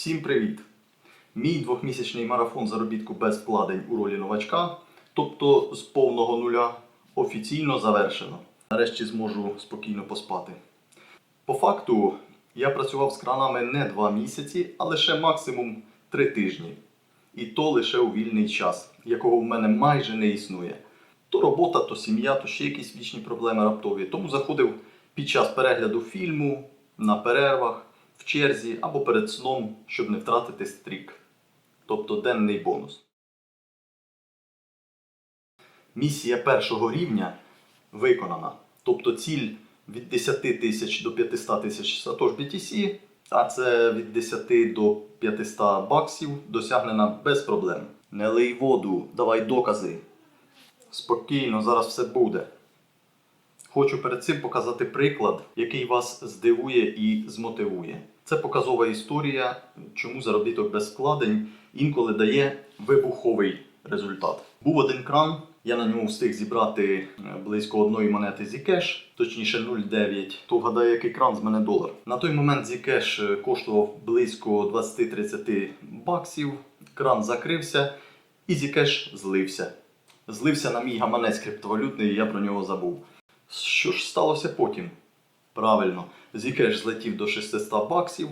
Всім привіт! Мій двохмісячний марафон заробітку без вкладень у ролі новачка, тобто з повного нуля, офіційно завершено. Нарешті зможу спокійно поспати. По факту, я працював з кранами не два місяці, а лише максимум три тижні. І то лише у вільний час, якого в мене майже не існує. То робота, то сім'я, то ще якісь вічні проблеми раптові. Тому заходив під час перегляду фільму, на перервах, в черзі або перед сном, щоб не втратити стрік. Тобто денний бонус. Місія першого рівня виконана. Тобто ціль від 10 тисяч до 500 тисяч Satosh BTC, а це від 10 до 500 баксів досягнена без проблем. Не лий воду, давай докази. Спокійно, зараз все буде. Хочу перед цим показати приклад, який вас здивує і змотивує. Це показова історія, чому заробіток без вкладень інколи дає вибуховий результат. Був один кран, я на ньому встиг зібрати е, близько одної монети Zcash, точніше 0,9. То вгадає, який кран з мене долар. На той момент Zcash е, коштував близько 20-30 баксів. Кран закрився і Zcash злився. Злився на мій гаманець криптовалютний, і я про нього забув. Що ж сталося потім? Правильно, Zcash злетів до 600 баксів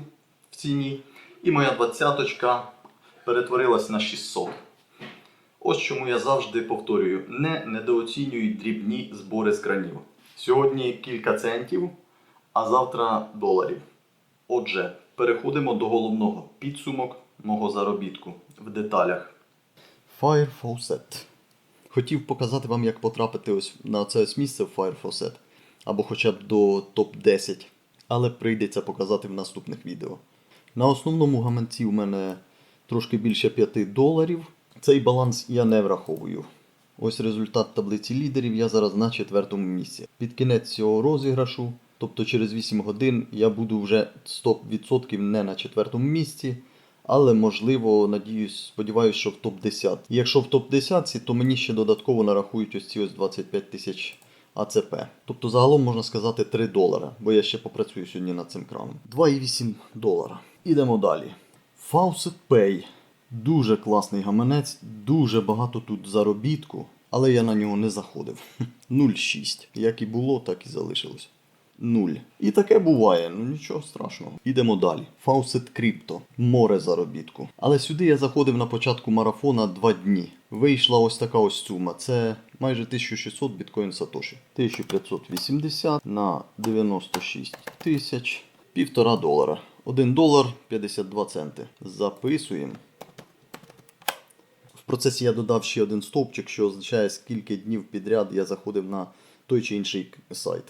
в ціні, і моя двадцяточка перетворилась на 600. Ось чому я завжди повторюю: не недооцінюй дрібні збори з кранів. Сьогодні кілька центів, а завтра доларів. Отже, переходимо до головного підсумок мого заробітку в деталях. Fire Faucet. Хотів показати вам, як потрапити ось на це ось місце в Fire або хоча б до топ-10, але прийдеться показати в наступних відео. На основному гаманці у мене трошки більше 5 доларів. Цей баланс я не враховую. Ось результат таблиці лідерів я зараз на четвертому місці. Під кінець цього розіграшу, тобто через 8 годин, я буду вже 100% не на четвертому місці, але можливо, надіюсь, сподіваюся, що в топ-10. І Якщо в топ-10, то мені ще додатково нарахують ось ці ось 25 тисяч АЦП. Тобто загалом можна сказати 3 долара, бо я ще попрацюю сьогодні над цим краном. 2,8 долара. Ідемо далі. Faucet Pay. Дуже класний гаманець, дуже багато тут заробітку, але я на нього не заходив. 0,6. Як і було, так і залишилось. 0. І таке буває, ну нічого страшного. Ідемо далі. Faucet Crypto. Море заробітку. Але сюди я заходив на початку марафона 2 дні. Вийшла ось така ось сума. Це майже 1600 біткоін Сатоші. 1580 на 96 тисяч. Півтора долара. 1 долар 52 центи. Записуємо. В процесі я додав ще один стовпчик, що означає, скільки днів підряд я заходив на той чи інший сайт.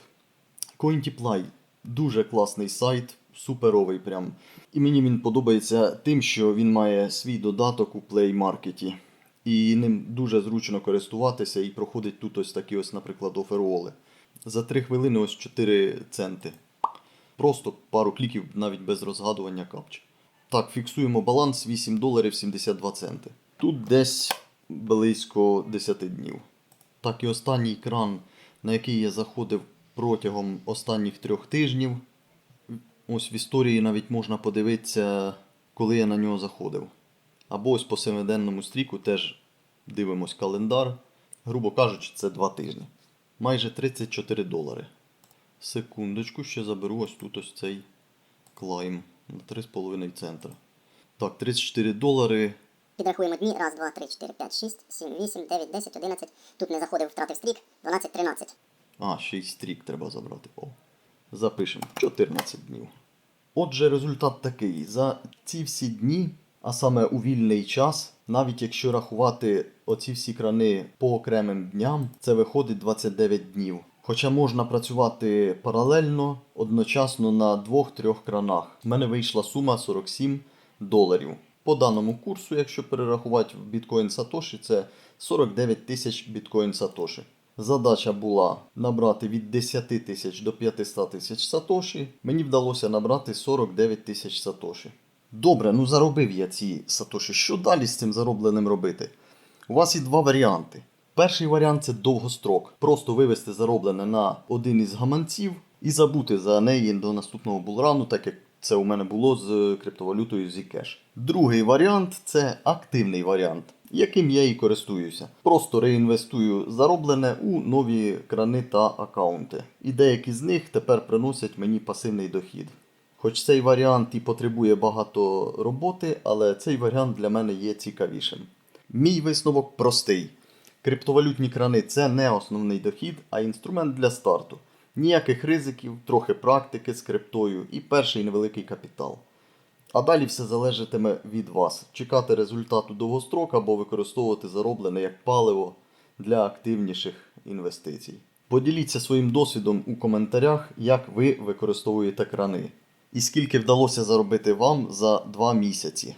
CoinTiply дуже класний сайт, суперовий прям. І мені він подобається тим, що він має свій додаток у Play Market. І ним дуже зручно користуватися і проходить тут ось такі ось, наприклад, офероли. За 3 хвилини ось 4 центи. Просто пару кліків навіть без розгадування капч. Так, фіксуємо баланс 8 доларів 72 центи. Тут десь близько 10 днів. Так, і останній кран, на який я заходив протягом останніх трьох тижнів. Ось в історії навіть можна подивитися, коли я на нього заходив. Або ось по семиденному стріку теж дивимось календар. Грубо кажучи, це 2 тижні. Майже 34 долари. Секундочку, ще заберу ось тут ось цей клайм на 3,5 центра. Так, 34 долари. Підрахуємо дні. Раз, два, три, чотири, п'ять, шість, сім, вісім, дев'ять, десять, одинадцять. Тут не заходив, втратив стрік. 12, 13. А, ще й стрік треба забрати. О. Запишемо 14 днів. Отже, результат такий. За ці всі дні, а саме у вільний час, навіть якщо рахувати оці всі крани по окремим дням, це виходить 29 днів. Хоча можна працювати паралельно, одночасно на двох-трьох кранах. У мене вийшла сума 47 доларів. По даному курсу, якщо перерахувати в біткоін Сатоші, це 49 тисяч біткоін Сатоші. Задача була набрати від 10 тисяч до 500 тисяч Сатоші. Мені вдалося набрати 49 тисяч Сатоші. Добре, ну заробив я ці Сатоші. Що далі з цим заробленим робити? У вас є два варіанти. Перший варіант це довгострок. Просто вивести зароблене на один із гаманців і забути за неї до наступного булрану, так як Це у мене було з криптовалютою Zcash. Другий варіант це активний варіант, яким я і користуюся. Просто реінвестую зароблене у нові крани та аккаунти. І деякі з них тепер приносять мені пасивний дохід. Хоч цей варіант і потребує багато роботи, але цей варіант для мене є цікавішим. Мій висновок простий. Криптовалютні крани це не основний дохід, а інструмент для старту. Ніяких ризиків, трохи практики з криптою і перший невеликий капітал. А далі все залежатиме від вас: чекати результату довгострок або використовувати зароблене як паливо для активніших інвестицій. Поділіться своїм досвідом у коментарях, як ви використовуєте крани, і скільки вдалося заробити вам за 2 місяці.